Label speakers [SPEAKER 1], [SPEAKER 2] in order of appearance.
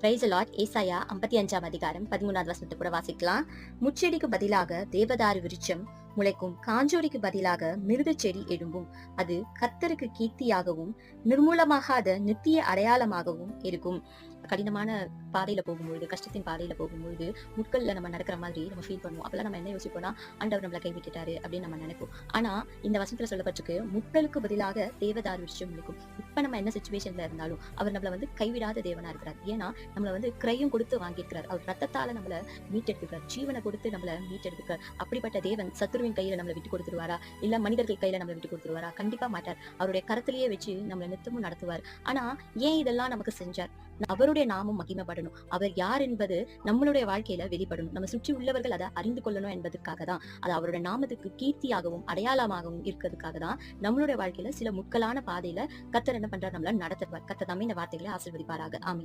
[SPEAKER 1] Price lot ஏசாயா ஐம்பத்தி அஞ்சாம் அதிகாரம் பதிமூணாவது வசனத்தை கூட வாசிக்கலாம். முச்செடிக்கு பதிலாக தேவதாரு விருட்சம் முளைக்கும் காஞ்சோடிக்கு பதிலாக மிருகச் செடி எழும்பும். அது கத்தருக்கு கீர்த்தியாகவும் நிர்மூலமாகாத நித்திய அடையாளமாகவும் இருக்கும். கடினமான பாதையில போகும்பொழுது கஷ்டத்தின் பாதையில போகும்பொழுது முட்கள்ல நம்ம நடக்கிற மாதிரி நம்ம ஃபீல் பண்ணுவோம். அப்பெல்லாம் நம்ம என்ன யோசிப்போம்னா ஆண்டவர் நம்மளை கைவிட்டுட்டாரு அப்படின்னு நம்ம நினைப்போம். ஆனா இந்த வசனத்துல சொல்லப்பட்டிருக்கு முட்களுக்கு பதிலாக தேவதாரு விஷயம் முளைக்கும். இப்ப நம்ம என்ன சுச்சுவேஷன்ல இருந்தாலும் அவர் நம்மள வந்து கைவிடாத தேவனாக இருக்கிறார். ஏன்னா நம்மள வந்து கிரையும் கொடுத்து வாங்கியிருக்கிறார். அவர் ரத்தத்தால நம்மள மீட்டெடுக்கிறார். ஜீவனை கொடுத்து நம்மள மீட்டெடுக்கிறார். அப்படிப்பட்ட தேவன் சத்துருவின் கையில் நம்மளை விட்டு கொடுத்துருவாரா? இல்ல மனிதர்கள் கையில நம்மளை விட்டு கொடுத்துருவாரா? கண்டிப்பா மாட்டார். அவருடைய கரத்திலேயே வச்சு நம்மளை நித்தமும் நடத்துவார். ஆனா ஏன் இதெல்லாம் நமக்கு செஞ்சார்? அவருடைய நாமம் மகிமைப்படணும். அவர் யார் என்பது நம்மளுடைய வாழ்க்கையில வெளிப்படணும். நம்ம சுற்றி உள்ளவர்கள் அதை அறிந்து கொள்ளணும் என்பதற்காக தான். அது அவருடைய நாமத்துக்கு கீர்த்தியாகவும் அடையாளமாகவும் இருக்கிறதுக்காக தான் நம்மளுடைய வாழ்க்கையில சில முட்களான பாதையில கத்தர் என்ன பண்றார்? நம்மள நடத்துவார். கத்தர் தாமே இந்த வார்த்தைகளை ஆசிர்வதிப்பாராக. ஆமி